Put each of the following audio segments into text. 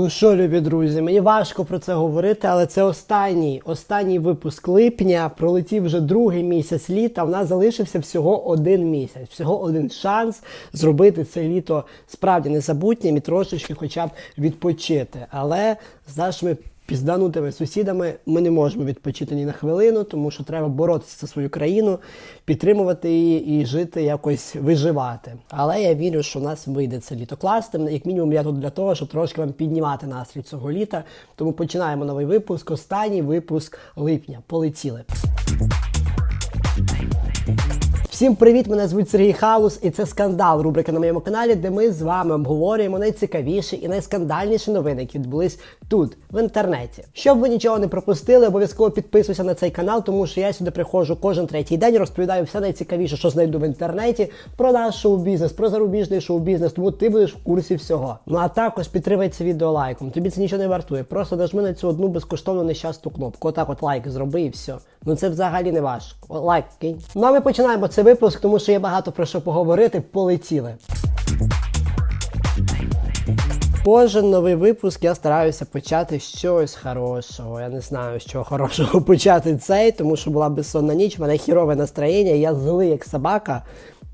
Ну що, любі друзі, мені важко про це говорити, але це останній останній випуск липня. Пролетів вже другий місяць літа. В нас залишився всього один місяць, всього один шанс зробити це літо справді незабутнім і трошечки, хоча б відпочити. Але з нашими пізданутими сусідами ми не можемо відпочити ні на хвилину, тому що треба боротися за свою країну, підтримувати її і жити якось виживати. Але я вірю, що в нас вийде це літо класним. Як мінімум, я тут для того, щоб трошки вам піднімати настрій цього літа. Тому починаємо новий випуск. Останній випуск липня. Полетіли. Всім привіт! Мене звуть Сергій Халус, і це скандал. Рубрика на моєму каналі, де ми з вами обговорюємо найцікавіші і найскандальніші новини, які відбулись тут, в інтернеті. Щоб ви нічого не пропустили, обов'язково підписуйся на цей канал, тому що я сюди приходжу кожен третій день, розповідаю все найцікавіше, що знайду в інтернеті, про наш шоу-бізнес, про зарубіжний шоу-бізнес, тому ти будеш в курсі всього. Ну а також підтримай це відео лайком. Тобі це нічого не вартує. Просто нажми на цю одну безкоштовну нещасну кнопку. Отак от лайк зроби і все. Ну це взагалі не важко. Лайк кинь. Ну а ми починаємо цей випуск, тому що є багато про що поговорити. Полетіли. Кожен новий випуск я стараюся почати чогось хорошого. Я не знаю, з чого хорошого почати цей, тому що була безсонна ніч, в мене хірове настроєння, я злий як собака.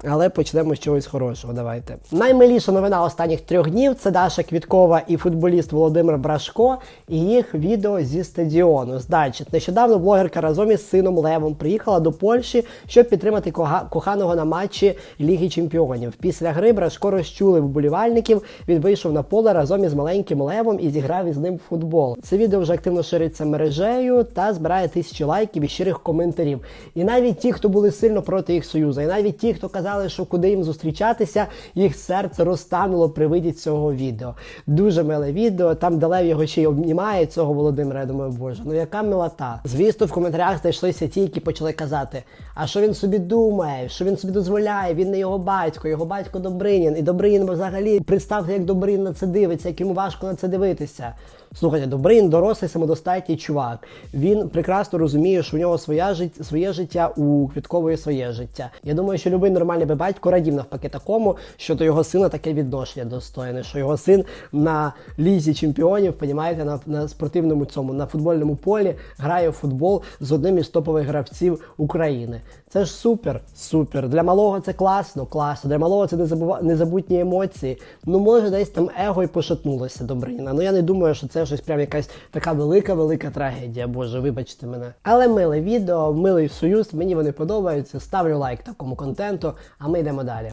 Але почнемо з чогось хорошого. Давайте. Наймиліша новина останніх трьох днів це Даша Квіткова і футболіст Володимир Брашко і їх відео зі стадіону. Здачі. Нещодавно блогерка разом із сином Левом приїхала до Польщі, щоб підтримати коханого на матчі Ліги Чемпіонів. Після гри Брашко розчулив вболівальників. Він вийшов на поле разом із маленьким Левом і зіграв із ним в футбол. Це відео вже активно шириться мережею та збирає тисячі лайків і щирих коментарів. І навіть ті, хто були сильно проти їх союзу, і навіть ті, хто казали, що куди їм зустрічатися, їх серце розтануло при виді цього відео. Дуже миле відео. Там де Лев його ще й обнімає цього Володимира. Я думаю, боже, ну яка милота. Звісно, в коментарях знайшлися ті, які почали казати, а що він собі думає, що він собі дозволяє, він не його батько, його батько Добринін. І Добринін взагалі представте, як Добринін на це дивиться, як йому важко на це дивитися. Слухайте, Добрин дорослий самодостатній чувак. Він прекрасно розуміє, що у нього своя жит... своє життя, у Квіткової своє життя. Я думаю, що будь-який нормальний би батько радів навпаки такому, що до його сина таке відношення достойне, що його син на лізі чемпіонів, понімаєте, на, на спортивному цьому, на футбольному полі грає в футбол з одним із топових гравців України. Це ж супер, супер. Для малого це класно, класно. Для малого це незабутні емоції. Ну, може, десь там его і пошатнулося Добрина. Ну я не думаю, що це щось прям якась така велика-велика трагедія. Боже, вибачте мене. Але миле відео, милий союз, мені вони подобаються. Ставлю лайк такому контенту, а ми йдемо далі.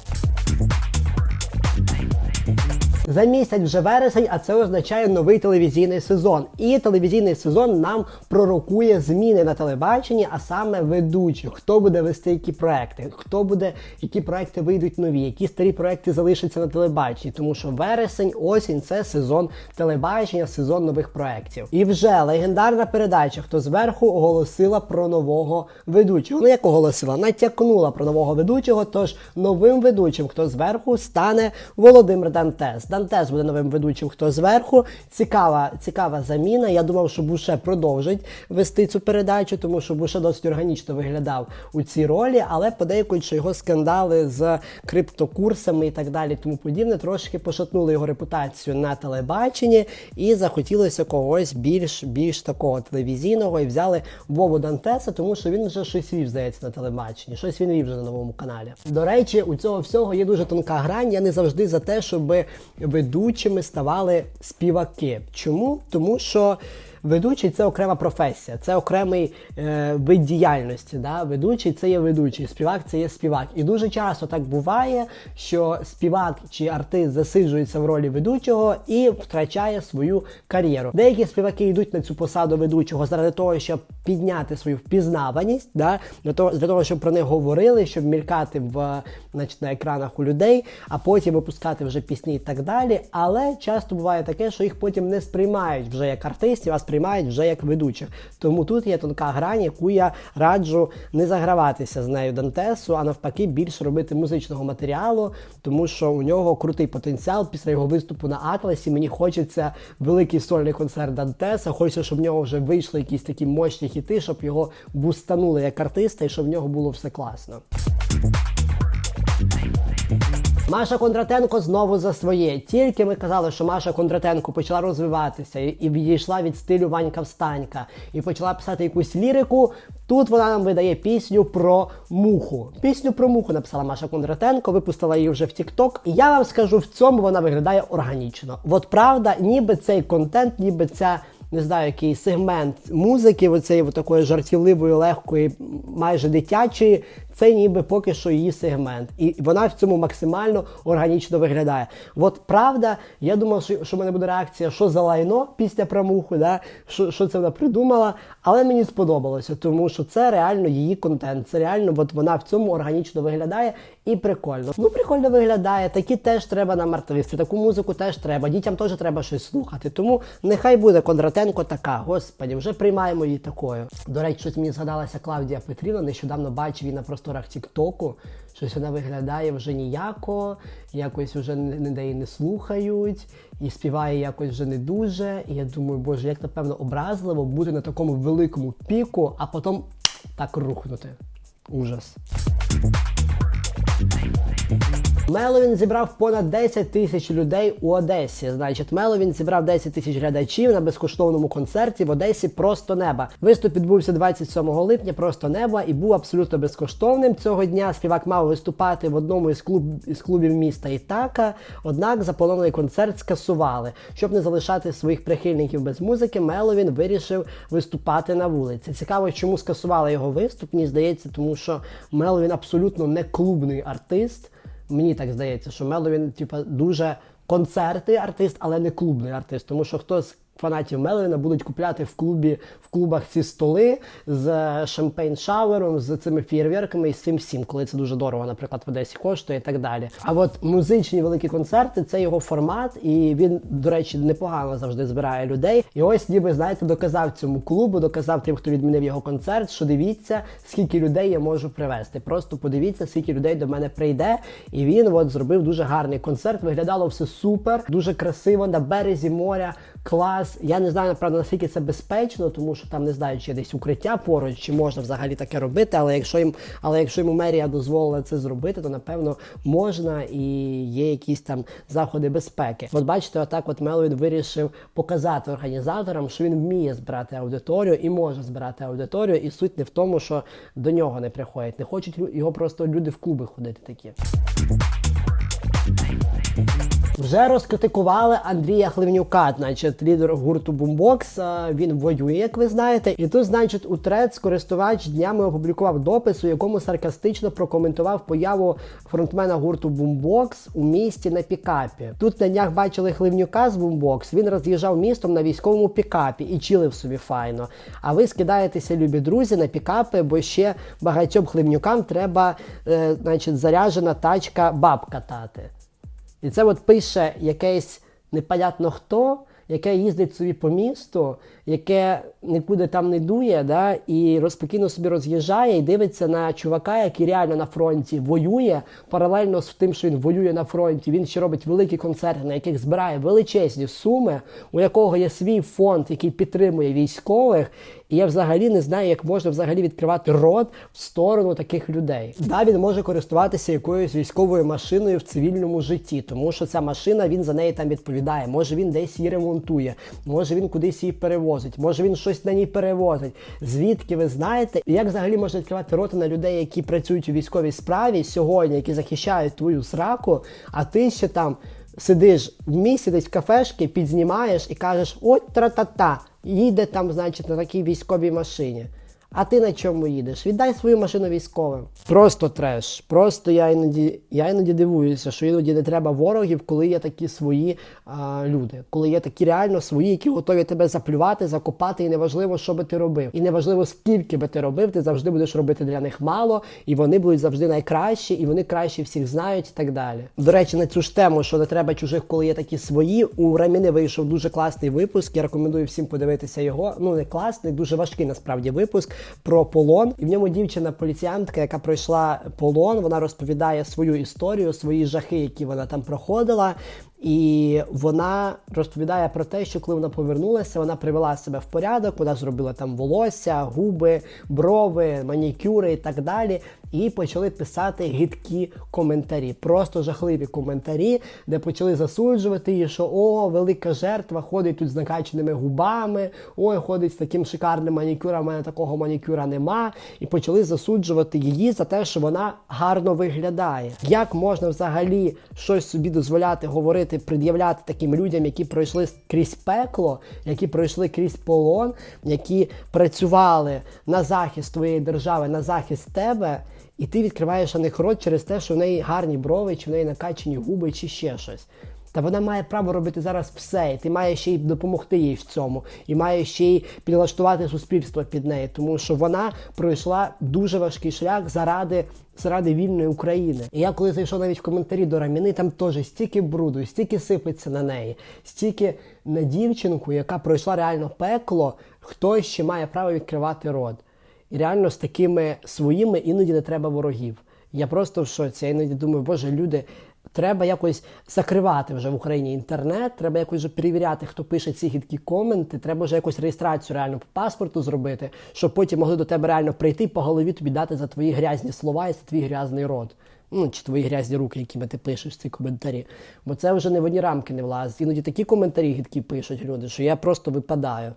За місяць вже вересень, а це означає новий телевізійний сезон. І телевізійний сезон нам пророкує зміни на телебаченні, а саме ведучих. Хто буде вести які проекти, хто буде, які проекти вийдуть нові, які старі проекти залишаться на телебаченні. Тому що вересень, осінь це сезон телебачення, сезон нових проєктів. І вже легендарна передача, хто зверху оголосила про нового ведучого. Ну як оголосила, натякнула про нового ведучого. Тож новим ведучим, хто зверху, стане Володимир Дантес. Дантес буде новим ведучим, хто зверху. Цікава, цікава заміна. Я думав, що Буше продовжить вести цю передачу, тому що Буше досить органічно виглядав у цій ролі, але подейкують, що його скандали з криптокурсами і так далі, тому подібне, трошки пошатнули його репутацію на телебаченні, і захотілося когось більш більш такого телевізійного і взяли Вову Дантеса, тому що він вже щось вів, здається, на телебаченні. Щось він вів вже на новому каналі. До речі, у цього всього є дуже тонка грань. Я не завжди за те, щоб ведучими ставали співаки. Чому? Тому що. Ведучий це окрема професія, це окремий е, вид діяльності. Да? Ведучий це є ведучий, співак це є співак. І дуже часто так буває, що співак чи артист засиджується в ролі ведучого і втрачає свою кар'єру. Деякі співаки йдуть на цю посаду ведучого заради того, щоб підняти свою впізнаваність, да? для, того, для того, щоб про них говорили, щоб мількати в, значить, на екранах у людей, а потім випускати вже пісні і так далі. Але часто буває таке, що їх потім не сприймають вже як артистів, а сприймають вже як ведучих. Тому тут є тонка грань, яку я раджу не заграватися з нею Дантесу, а навпаки, більше робити музичного матеріалу, тому що у нього крутий потенціал після його виступу на Атласі. Мені хочеться великий сольний концерт Дантеса. Хочеться, щоб в нього вже вийшли якісь такі мощні хіти, щоб його бустанули як артиста і щоб в нього було все класно. Маша Кондратенко знову за своє. Тільки ми казали, що Маша Кондратенко почала розвиватися і- відійшла від стилю Ванька Встанька і почала писати якусь лірику. Тут вона нам видає пісню про муху. Пісню про муху написала Маша Кондратенко, випустила її вже в TikTok. І я вам скажу, в цьому вона виглядає органічно. От правда, ніби цей контент, ніби ця. Не знаю, який сегмент музики, оцеї такої жартівливої, легкої, майже дитячої, це ніби поки що її сегмент. І вона в цьому максимально органічно виглядає. От правда, я думав, що, що в мене буде реакція, що за лайно після про муху, да? що, що це вона придумала. Але мені сподобалося, тому що це реально її контент. Це реально, от вона в цьому органічно виглядає і прикольно. Ну, прикольно виглядає. Такі теж треба на мартовісти. Таку музику теж треба. Дітям теж треба щось слухати. Тому нехай буде Кондратенко така. Господі, вже приймаємо її такою. До речі, щось мені згадалася Клавдія Петрівна. Нещодавно бачив її на просторах Тіктоку. Щось вона виглядає вже ніяко, якось вже ніде її не слухають, і співає якось вже не дуже. І я думаю, боже, як напевно образливо бути на такому великому піку, а потім так рухнути. Ужас. Меловін зібрав понад 10 тисяч людей у Одесі. Значить, Меловін зібрав 10 тисяч глядачів на безкоштовному концерті в Одесі просто неба. Виступ відбувся 27 липня, просто неба і був абсолютно безкоштовним. Цього дня співак мав виступати в одному із, клуб, із клубів міста Ітака. Однак запланований концерт скасували. Щоб не залишати своїх прихильників без музики, Меловін вирішив виступати на вулиці. Цікаво, чому скасували його виступ. Мені здається, тому що Меловін абсолютно не клубний артист. Мені так здається, що Мело він типа дуже концерти артист, але не клубний артист. Тому що хто з фанатів Меловіна будуть купляти в клубі в клубах ці столи з шампейн шавером, з цими фєєрверками і з цим всім, коли це дуже дорого, наприклад, в Одесі коштує і так далі. А от музичні великі концерти це його формат, і він, до речі, непогано завжди збирає людей. І ось, ніби знаєте, доказав цьому клубу, доказав тим, хто відмінив його концерт, що дивіться, скільки людей я можу привезти. Просто подивіться, скільки людей до мене прийде. І він от зробив дуже гарний концерт. Виглядало все супер, дуже красиво на березі моря. Клас. Я не знаю, направду, наскільки це безпечно, тому що там не знаю, чи десь укриття поруч, чи можна взагалі таке робити. Але якщо їм, але якщо йому мерія дозволила це зробити, то напевно можна і є якісь там заходи безпеки. От бачите, отак от Меловін вирішив показати організаторам, що він вміє збирати аудиторію і може збирати аудиторію. І суть не в тому, що до нього не приходять. Не хочуть його просто люди в клуби ходити такі. Вже розкритикували Андрія Хливнюка, значить, лідер гурту. Е, Він воює, як ви знаєте. І тут, значить, у трец користувач днями опублікував допис, у якому саркастично прокоментував появу фронтмена гурту Boombox у місті на пікапі. Тут на днях бачили Хливнюка з Boombox. Він роз'їжджав містом на військовому пікапі і чилив собі файно. А ви скидаєтеся, любі друзі, на пікапи, бо ще багатьом хливнюкам треба, е, значить, заряджена тачка баб катати. І це от пише якесь непонятно хто, яке їздить собі по місту, яке нікуди там не дує, да, і розпокійно собі роз'їжджає і дивиться на чувака, який реально на фронті воює. Паралельно з тим, що він воює на фронті, він ще робить великі концерти, на яких збирає величезні суми, у якого є свій фонд, який підтримує військових. І я взагалі не знаю, як можна взагалі відкривати рот в сторону таких людей. Да, він може користуватися якоюсь військовою машиною в цивільному житті, тому що ця машина він за неї там відповідає. Може він десь її ремонтує, може він кудись її перевозить, може він щось на ній перевозить. Звідки ви знаєте, і як взагалі можна відкривати роти на людей, які працюють у військовій справі сьогодні, які захищають твою сраку, а ти ще там. Сидиш в місті, десь в кафешки, підзнімаєш і кажеш, от тра-та-та, їде там, значить, на такій військовій машині. А ти на чому їдеш? Віддай свою машину військовим. Просто треш. Просто я іноді, я іноді дивуюся, що іноді не треба ворогів, коли є такі свої а, люди, коли є такі реально свої, які готові тебе заплювати, закопати, і неважливо, що би ти робив. І неважливо, скільки би ти робив, ти завжди будеш робити для них мало, і вони будуть завжди найкращі, і вони краще всіх знають, і так далі. До речі, на цю ж тему, що не треба чужих, коли є такі свої. У Раміни вийшов дуже класний випуск. Я рекомендую всім подивитися його. Ну не класний, дуже важкий насправді випуск про полон. І в ньому дівчина-поліціянтка, яка пройшла полон, вона розповідає свою історію, свої жахи, які вона там проходила. І вона розповідає про те, що коли вона повернулася, вона привела себе в порядок, вона зробила там волосся, губи, брови, манікюри і так далі. І почали писати гидкі коментарі, просто жахливі коментарі, де почали засуджувати її, що о, велика жертва ходить тут з накаченими губами, ой, ходить з таким шикарним манікюром, у мене такого манікюра нема. І почали засуджувати її за те, що вона гарно виглядає. Як можна взагалі щось собі дозволяти говорити, пред'являти таким людям, які пройшли крізь пекло, які пройшли крізь полон, які працювали на захист твоєї держави, на захист тебе. І ти відкриваєш на них рот через те, що в неї гарні брови, чи в неї накачані губи, чи ще щось. Та вона має право робити зараз все, і ти маєш ще й допомогти їй в цьому, і маєш ще й підлаштувати суспільство під неї, тому що вона пройшла дуже важкий шлях заради заради вільної України. І я коли зайшов навіть в коментарі до Раміни, там теж стільки бруду, стільки сипеться на неї, стільки на дівчинку, яка пройшла реально пекло, хто ще має право відкривати рот. І реально з такими своїми іноді не треба ворогів. Я просто в шоці. Я іноді думаю, боже, люди, треба якось закривати вже в Україні інтернет, треба якось вже перевіряти, хто пише ці гідкі коменти, треба вже якось реєстрацію реально по паспорту зробити, щоб потім могли до тебе реально прийти по голові тобі дати за твої грязні слова і за твій грязний рот. Ну, чи твої грязні руки, якими ти пишеш ці коментарі. Бо це вже не в одні рамки не влазить. Іноді такі коментарі гідкі пишуть люди, що я просто випадаю.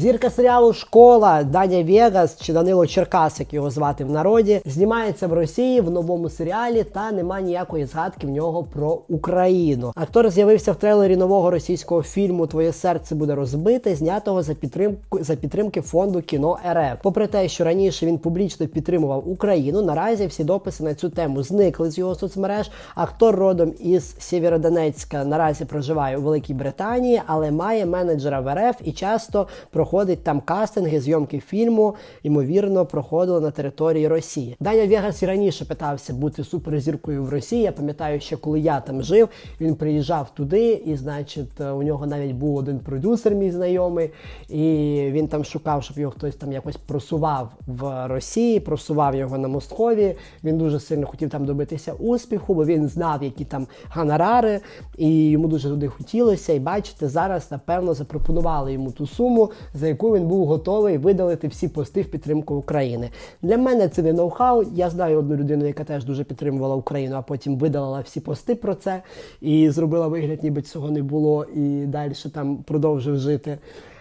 Зірка серіалу Школа Даня Вегас чи Данило Черкас, як його звати в народі, знімається в Росії в новому серіалі, та нема ніякої згадки в нього про Україну. Актор з'явився в трейлері нового російського фільму Твоє серце буде розбите, знятого за підтримку за підтримки фонду кіно РФ. Попри те, що раніше він публічно підтримував Україну, наразі всі дописи на цю тему зникли з його соцмереж. Актор родом із Сєвєродонецька наразі проживає у Великій Британії, але має менеджера в РФ і часто проходить там кастинги, зйомки фільму, ймовірно, проходили на території Росії. Даня Вегас і раніше питався бути суперзіркою в Росії. Я пам'ятаю, ще коли я там жив, він приїжджав туди, і, значить, у нього навіть був один продюсер, мій знайомий, і він там шукав, щоб його хтось там якось просував в Росії, просував його на Москові. Він дуже сильно хотів там добитися успіху, бо він знав, які там гонорари, і йому дуже туди хотілося. І бачите, зараз напевно запропонували йому ту суму, за яку він був готовий видалити всі пости в підтримку України. Для мене це не ноу-хау. Я знаю одну людину, яка теж дуже підтримувала Україну, а потім видалила всі пости про це і зробила вигляд, ніби цього не було, і далі там продовжив жити.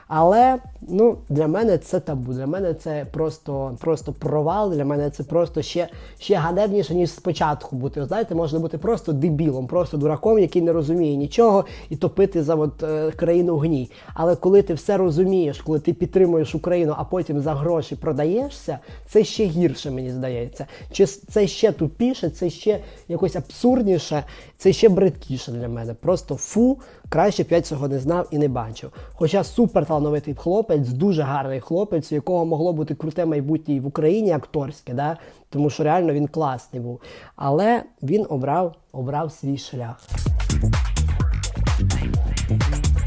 Але ну для мене це табу. Для мене це просто просто провал. Для мене це просто ще ще ганебніше, ніж спочатку бути. Знаєте, можна бути просто дебілом, просто дураком, який не розуміє нічого, і топити за от, е, країну гній. Але коли ти все розумієш, коли ти підтримуєш Україну, а потім за гроші продаєшся, це ще гірше, мені здається. Чи це ще тупіше, це ще якось абсурдніше, це ще бридкіше для мене. Просто фу, краще б я цього не знав і не бачив. Хоча супер талановитий хлопець, дуже гарний хлопець, у якого могло бути круте майбутнє і в Україні акторське, да? тому що реально він класний був. Але він обрав, обрав свій шлях.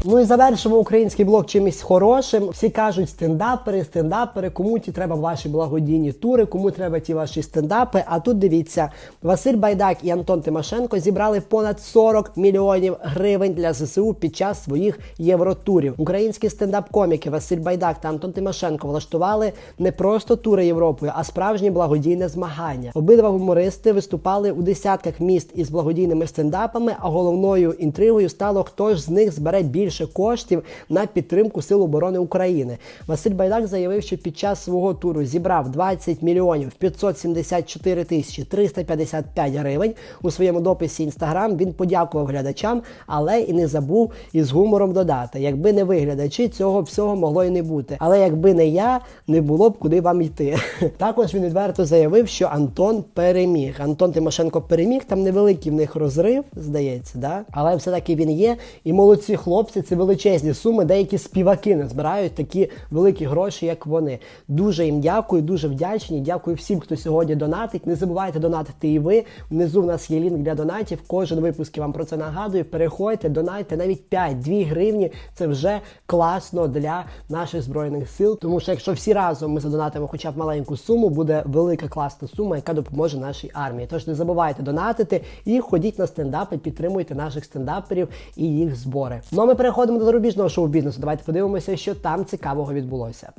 Ну і завершимо український блог чимось хорошим. Всі кажуть стендапери, стендапери, кому ті треба ваші благодійні тури, кому треба ті ваші стендапи. А тут дивіться, Василь Байдак і Антон Тимошенко зібрали понад 40 мільйонів гривень для ЗСУ під час своїх євротурів. Українські стендап-коміки Василь Байдак та Антон Тимошенко влаштували не просто тури Європою, а справжнє благодійне змагання. Обидва гумористи виступали у десятках міст із благодійними стендапами. А головною інтригою стало, хто ж з них збере більше коштів на підтримку Сил оборони України. Василь Байдак заявив, що під час свого туру зібрав 20 мільйонів 574 тисячі 355 гривень. У своєму дописі інстаграм він подякував глядачам, але і не забув із гумором додати. Якби не ви глядачі, цього всього могло і не бути. Але якби не я, не було б куди вам йти. Також він відверто заявив, що Антон переміг. Антон Тимошенко переміг. Там невеликий в них розрив, здається, да? але все таки він є. І молодці хлопці це величезні суми. Деякі співаки не збирають такі великі гроші, як вони. Дуже їм дякую, дуже вдячні. Дякую всім, хто сьогодні донатить. Не забувайте донатити і ви. Внизу в нас є лінк для донатів. Кожен випуск я вам про це нагадую. Переходьте, донайте навіть 5-2 гривні. Це вже класно для наших збройних сил. Тому що якщо всі разом ми задонатимо хоча б маленьку суму, буде велика класна сума, яка допоможе нашій армії. Тож не забувайте донатити і ходіть на стендапи, підтримуйте наших стендаперів і їх збори. Ну а ми переходимо до зарубіжного шоу-бізнесу. Давайте подивимося, що там цікавого відбулося.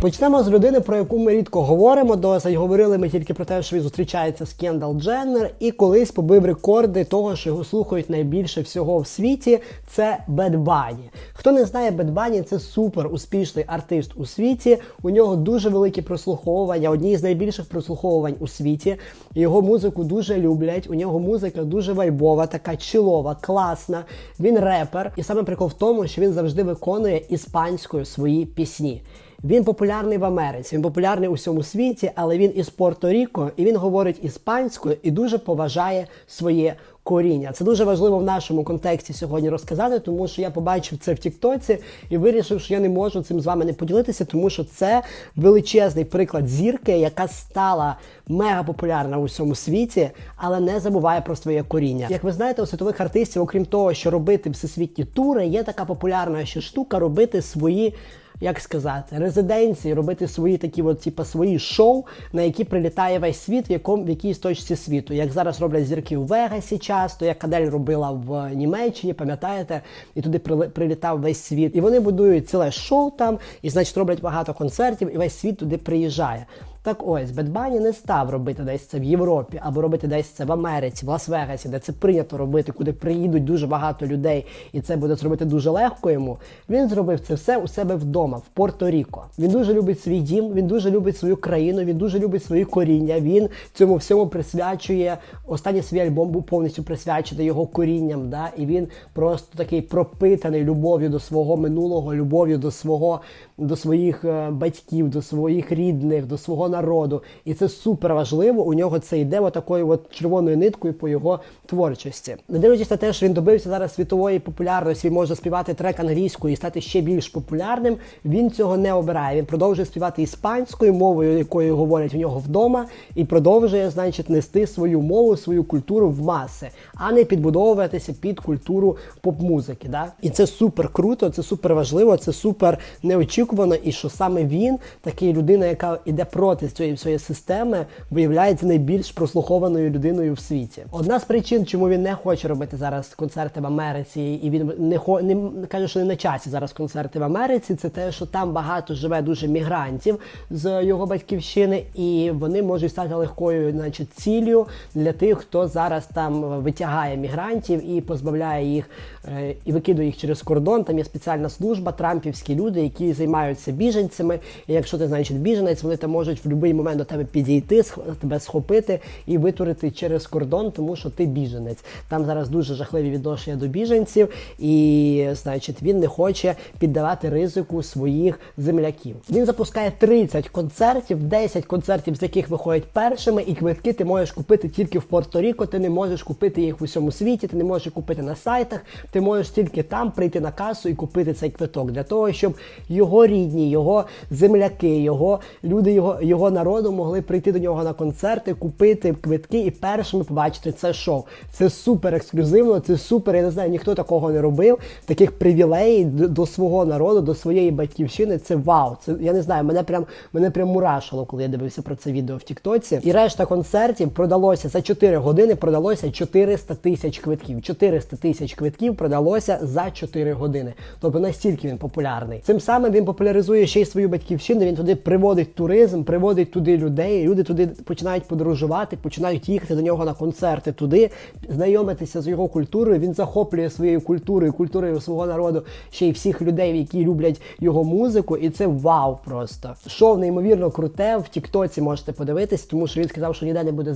Почнемо з людини, про яку ми рідко говоримо. Досить говорили ми тільки про те, що він зустрічається з Кендал Дженнер, і колись побив рекорди того, що його слухають найбільше всього в світі. Це Бед Бані. Хто не знає, Бед Бані це супер успішний артист у світі. У нього дуже великі прослуховування, одні з найбільших прослуховувань у світі. Його музику дуже люблять. У нього музика дуже вайбова, така чилова, класна. Він репер, і саме прикол в тому, що він завжди виконує іспанською свої пісні. Він популярний в Америці, він популярний у всьому світі, але він із Порто-Ріко і він говорить іспанською і дуже поважає своє коріння. Це дуже важливо в нашому контексті сьогодні розказати, тому що я побачив це в Тіктоці і вирішив, що я не можу цим з вами не поділитися, тому що це величезний приклад зірки, яка стала мега популярна у всьому світі, але не забуває про своє коріння. Як ви знаєте, у світових артистів, окрім того, що робити всесвітні тури, є така популярна ще штука робити свої як сказати, резиденції, робити свої такі, от, типу, свої шоу, на які прилітає весь світ, в якому в якійсь точці світу. Як зараз роблять зірки у Вегасі часто, як Адель робила в Німеччині, пам'ятаєте, і туди прилітав весь світ. І вони будують ціле шоу там, і значить роблять багато концертів, і весь світ туди приїжджає. Так ось, Бедбані не став робити десь це в Європі, або робити десь це в Америці, в Лас-Вегасі, де це прийнято робити, куди приїдуть дуже багато людей, і це буде зробити дуже легко йому. Він зробив це все у себе вдома, в Порто-Ріко. Він дуже любить свій дім, він дуже любить свою країну, він дуже любить свої коріння. Він цьому всьому присвячує останній свій альбом був повністю присвячений його корінням. Да? І він просто такий пропитаний любов'ю до свого минулого, любов'ю до свого до своїх е, батьків, до своїх рідних, до свого народу. І це супер важливо. У нього це йде отакою от червоною ниткою по його творчості. Не дивлячись на те, що він добився зараз світової популярності, він може співати трек англійською і стати ще більш популярним. Він цього не обирає. Він продовжує співати іспанською мовою, якою говорять у нього вдома, і продовжує, значить, нести свою мову, свою культуру в маси, а не підбудовуватися під культуру поп-музики. Да? І це супер круто, це супер важливо, це супер неочікувано. І що саме він, такий людина, яка йде проти цієї всієї системи, виявляється найбільш прослухованою людиною в світі. Одна з причин, чому він не хоче робити зараз концерти в Америці, і він не хо не каже, що не на часі зараз концерти в Америці. Це те, що там багато живе дуже мігрантів з його батьківщини, і вони можуть стати легкою, значить, ціллю для тих, хто зараз там витягає мігрантів і позбавляє їх е, і викидує їх через кордон. Там є спеціальна служба, трампівські люди, які займаються біженцями. І якщо ти значить біженець, вони там можуть в будь-який момент до тебе підійти, тебе схопити і витурити через кордон, тому що ти біженець. Там зараз дуже жахливі відношення до біженців, і значить він не хоче піддавати ризику своїх земляків. Він запускає 30 концертів, 10 концертів, з яких виходять першими, і квитки ти можеш купити тільки в Порто-Ріко. Ти не можеш купити їх в усьому світі, ти не можеш купити на сайтах. Ти можеш тільки там прийти на касу і купити цей квиток для того, щоб його рідні, його земляки, його люди, його, його народу могли прийти до нього на концерти, купити квитки і першими побачити це шоу. Це супер ексклюзивно, це супер. Я не знаю, ніхто такого не робив. Таких привілеїв до свого народу, до своєї батьківщини. Це вау. Це я не знаю, мене прям мене прям мурашило, коли я дивився про це відео в Тіктоці. І решта концертів продалося за 4 години. Продалося 400 тисяч квитків. 400 тисяч квитків продалося за 4 години. Тобто настільки він популярний. Цим самим він популяризує ще й свою батьківщину. Він туди приводить туризм, приводить туди людей. Люди туди починають подорожувати, починають їхати до нього на концерти туди, знайомитися з його культурою. Він захоплює своєю культурою, культурою свого народу ще й всіх людей, які люблять його музику. І це вау просто. Шоу неймовірно круте. В Тіктоці можете подивитись, тому що він сказав, що ніде не буде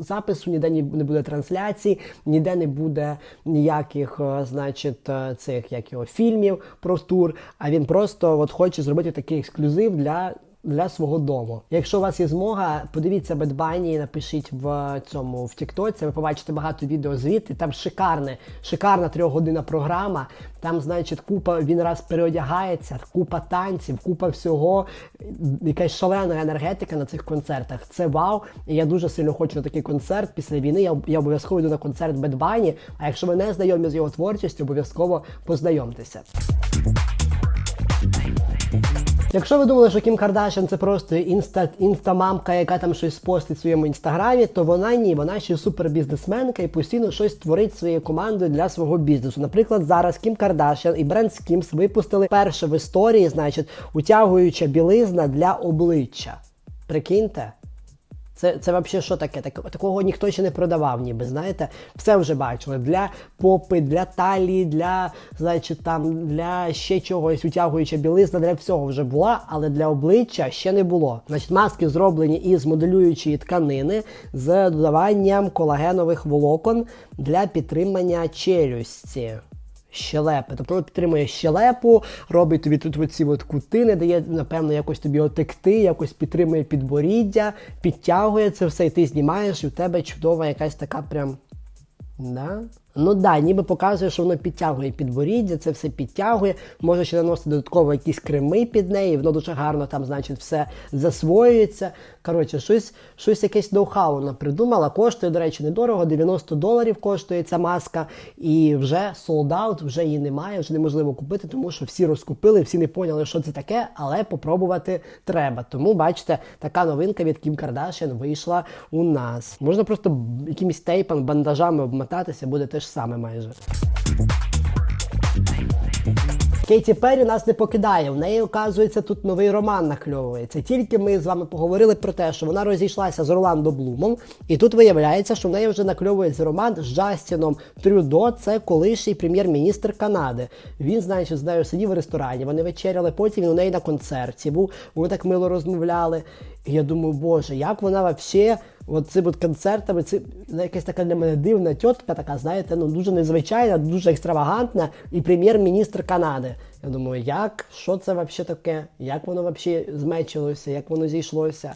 запису, ніде не буде трансляції, ніде не буде ніяких, е, значить, е, цих як його фільмів про тур. А він просто от хоче зробити такий ексклюзив для для свого дому. Якщо у вас є змога, подивіться Bunny, напишіть в цьому в Тіктоці. Ви побачите багато відео звідти. Там шикарне, шикарна трьохгодинна програма. Там, значить, купа він раз переодягається, купа танців, купа всього, якась шалена енергетика на цих концертах. Це вау. І я дуже сильно хочу на такий концерт після війни. Я, я обов'язково йду на концерт Bunny. А якщо ви не знайомі з його творчістю, обов'язково познайомтеся. Якщо ви думали, що Кім Кардашян це просто інста, інстамамка, яка там щось постить в своєму інстаграмі, то вона ні, вона ще супербізнесменка і постійно щось творить своєю командою для свого бізнесу. Наприклад, зараз Кім Кардашян і бренд Скімс випустили перше в історії, значить, утягуюча білизна для обличчя. Прикиньте. Це, це взагалі що таке? Так, такого ніхто ще не продавав, ніби, знаєте, все вже бачили. Для попи, для талії, для, значить, там, для ще чогось, утягуюча білизна, для всього вже була, але для обличчя ще не було. Значить, маски зроблені із моделюючої тканини з додаванням колагенових волокон для підтримання челюсті. Щелепи. Тобто підтримує щелепу, робить тобі тут оці от кутини, дає, напевно, якось тобі отекти, якось підтримує підборіддя, підтягує це все, і ти знімаєш, і в тебе чудова якась така прям. Да? Ну да, ніби показує, що воно підтягує підборіддя, це все підтягує, може ще наносити додатково якісь креми під неї, воно дуже гарно там, значить, все засвоюється. Коротше, щось щось якесь ноу-хау вона придумала. Коштує, до речі, недорого, 90 доларів коштує ця маска, і вже sold вже її немає, вже неможливо купити, тому що всі розкупили, всі не поняли, що це таке, але попробувати треба. Тому, бачите, така новинка від Кім Кардашян вийшла у нас. Можна просто якимось тейпом, бандажами обмотатися, буде те ж саме майже. Кейті Перрі нас не покидає. В неї, оказується, тут новий роман накльовується. Тільки ми з вами поговорили про те, що вона розійшлася з Орландо Блумом, і тут виявляється, що в неї вже накльовується роман з Джастіном Трюдо, це колишній прем'єр-міністр Канади. Він, знаючи, з нею сидів в ресторані, вони вечеряли, потім він у неї на концерті був, вони так мило розмовляли. І я думаю, боже, як вона взагалі от цим от концертами, це якась така для мене дивна тітка, така, знаєте, ну дуже незвичайна, дуже екстравагантна і прем'єр-міністр Канади. Я думаю, як, що це взагалі таке? Як воно взагалі змечилося, як воно зійшлося?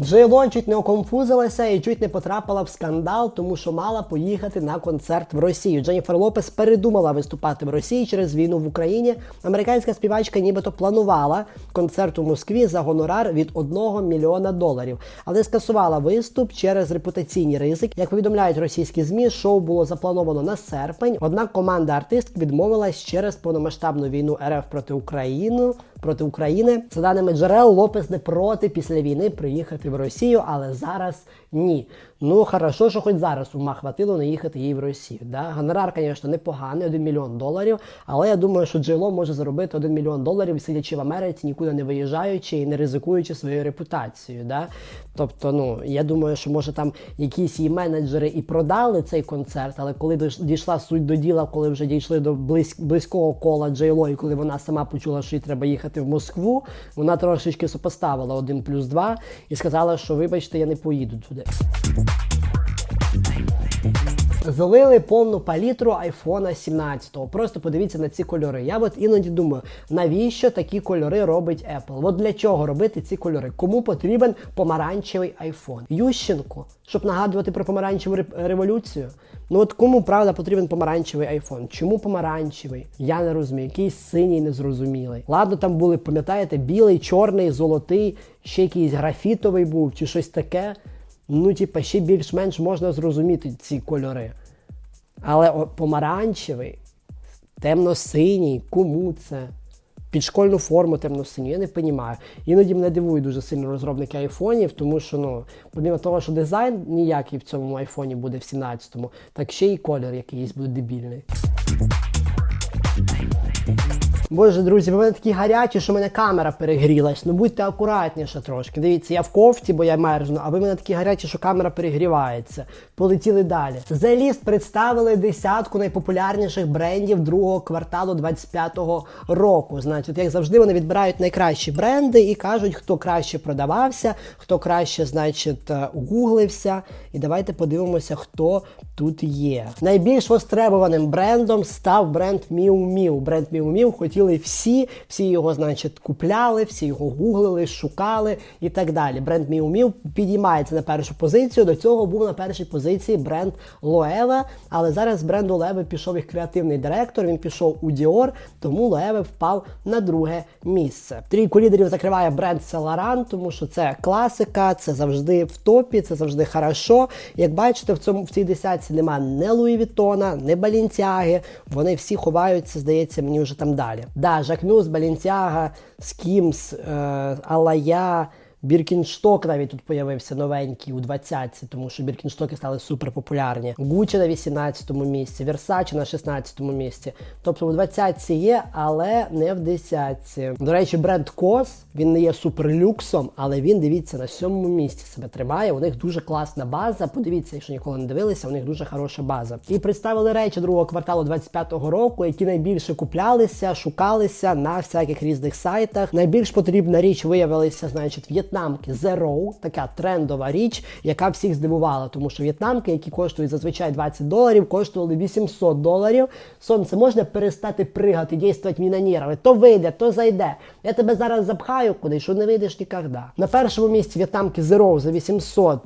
Джейлон чуть не оконфузилася і чуть не потрапила в скандал, тому що мала поїхати на концерт в Росію. Дженніфер Лопес передумала виступати в Росії через війну в Україні. Американська співачка нібито планувала концерт у Москві за гонорар від 1 мільйона доларів, але скасувала виступ через репутаційні ризики. Як повідомляють російські змі, шоу було заплановано на серпень. Однак команда артистки відмовилась через повномасштабну війну РФ проти України. Проти України. За даними джерел, Лопес не проти після війни приїхати в Росію, але зараз ні. Ну хорошо, що хоч зараз ума хватило не їхати їй в Росію. Да? Гонорар, звісно, непоганий, 1 мільйон доларів. Але я думаю, що Джейло може заробити 1 мільйон доларів, сидячи в Америці, нікуди не виїжджаючи і не ризикуючи своєю репутацією. Да? Тобто, ну я думаю, що може там якісь її менеджери і продали цей концерт, але коли дійшла суть до діла, коли вже дійшли до близь, близького кола Джейло, і коли вона сама почула, що їй треба їхати в Москву, вона трошечки сопоставила 1 плюс 2 і сказала, що вибачте, я не поїду туди. Залили повну палітру iPhone 17. Просто подивіться на ці кольори. Я от іноді думаю, навіщо такі кольори робить Apple? От для чого робити ці кольори? Кому потрібен помаранчевий iPhone? Ющенко, щоб нагадувати про помаранчеву революцію. Ну от кому правда потрібен помаранчевий iPhone? Чому помаранчевий? Я не розумію. Якийсь синій незрозумілий. Ладно, там були, пам'ятаєте, білий, чорний, золотий, ще якийсь графітовий був чи щось таке. Ну, типа, ще більш-менш можна зрозуміти ці кольори. Але о, помаранчевий, темно-синій, кому це? Під школьну форму темно-синю, я не розумію. Іноді мене дивують дуже сильно розробники айфонів, тому що, ну, помимо того, що дизайн ніякий в цьому айфоні буде в 17-му, так ще й колір якийсь буде дебільний. Боже, друзі, ви мене такі гарячі, що в мене камера перегрілась. Ну будьте акуратніше трошки. Дивіться, я в кофті, бо я мерзну, а ви мене такі гарячі, що камера перегрівається. Полетіли далі. The List представили десятку найпопулярніших брендів другого кварталу 25-го року. Значить, як завжди, вони відбирають найкращі бренди і кажуть, хто краще продавався, хто краще, значить, гуглився. І давайте подивимося, хто тут є. Найбільш востребованим брендом став бренд Miu Miu. Бренд Miu Miu хотів хотіли всі, всі його, значить, купляли, всі його гуглили, шукали і так далі. Бренд Miu Miu підіймається на першу позицію. До цього був на першій позиції бренд Loewe, але зараз з бренду Loewe пішов їх креативний директор. Він пішов у Dior, тому Loewe впав на друге місце. Трійку лідерів закриває бренд Laurent, тому що це класика, це завжди в топі, це завжди хорошо. Як бачите, в цьому в цій десятці нема не Луї Віттона, не Балінцяги. Вони всі ховаються, здається, мені вже там далі. Да, Жакмюз, Балінцяга, Скімс, е, Алая. Біркіншток навіть тут появився новенький у 20-ці, тому що біркінштоки стали супер популярні. Гуччі на 18-му місці, Versace на 16-му місці. Тобто у 20-ці є, але не в 10-ці. До речі, бренд Кос він не є суперлюксом, але він дивіться на сьомому місці себе тримає. У них дуже класна база. Подивіться, якщо ніколи не дивилися, у них дуже хороша база. І представили речі другого кварталу 25-го року, які найбільше куплялися, шукалися на всяких різних сайтах. Найбільш потрібна річ виявилася, значить, в'єтнамки Zero, така трендова річ, яка всіх здивувала, тому що в'єтнамки, які коштують зазвичай 20 доларів, коштували 800 доларів. Сонце можна перестати пригати, дійствувати мені на нерви. То вийде, то зайде. Я тебе зараз запхаю куди, що не вийдеш ніколи. На першому місці в'єтнамки Zero за 800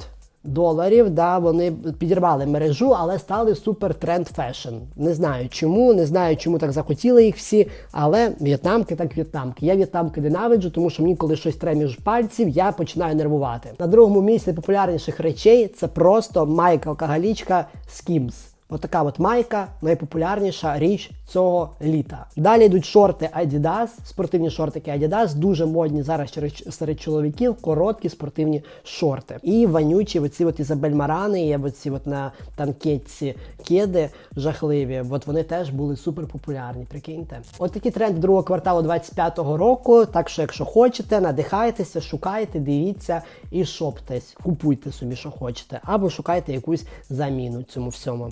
доларів. Да, вони підірвали мережу, але стали супер тренд фешн. Не знаю чому, не знаю, чому так захотіли їх всі, але в'єтнамки так в'єтнамки. Я в'єтнамки ненавиджу, тому що мені, коли щось тре між пальців, я починаю нервувати. На другому місці популярніших речей це просто майка алкоголічка Skims. Отака от майка найпопулярніша річ цього літа. Далі йдуть шорти Adidas, спортивні шортики Adidas, дуже модні зараз серед- чоловіків, короткі спортивні шорти. І вонючі оці от Ізабель Марани, є оці от на танкетці кеди жахливі. От вони теж були супер популярні. Прикиньте. От такі тренди другого кварталу 25-го року. Так що, якщо хочете, надихайтеся, шукайте, дивіться і шоптесь. Купуйте собі, що хочете, або шукайте якусь заміну цьому всьому.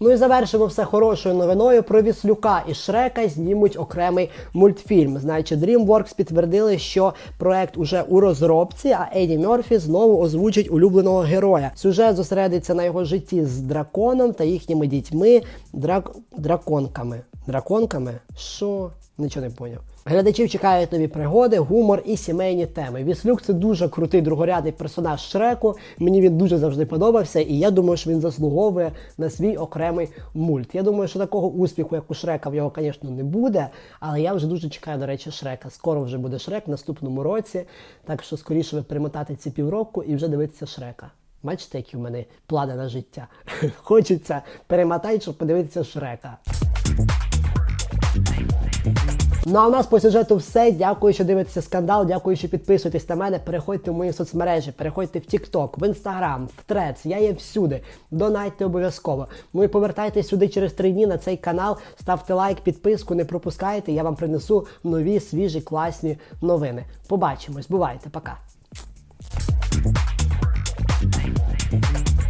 Ну і завершимо все хорошою новиною про Віслюка і Шрека знімуть окремий мультфільм. Значить, DreamWorks підтвердили, що проект уже у розробці, а Еді Мерфі знову озвучить улюбленого героя. Сюжет зосередиться на його житті з драконом та їхніми дітьми, драк... драконками. Драконками? Що? Нічого не поняв. Глядачів чекають нові пригоди, гумор і сімейні теми. Віслюк це дуже крутий другорядний персонаж Шреку. Мені він дуже завжди подобався, і я думаю, що він заслуговує на свій окремий мульт. Я думаю, що такого успіху, як у Шрека, в його, звісно, не буде. Але я вже дуже чекаю, до речі, Шрека. Скоро вже буде Шрек в наступному році. Так що скоріше ви примотати ці півроку і вже дивитися Шрека. Бачите, які в мене плани на життя. Хочеться перемотати, щоб подивитися Шрека. Ну а у нас по сюжету все. Дякую, що дивитеся скандал. Дякую, що підписуєтесь на мене. Переходьте в мої соцмережі, переходьте в TikTok, в Instagram, в Threads. Я є всюди. Донайте обов'язково. Ну і повертайтесь сюди через три дні на цей канал. Ставте лайк, підписку, не пропускайте. Я вам принесу нові, свіжі, класні новини. Побачимось, бувайте, пока.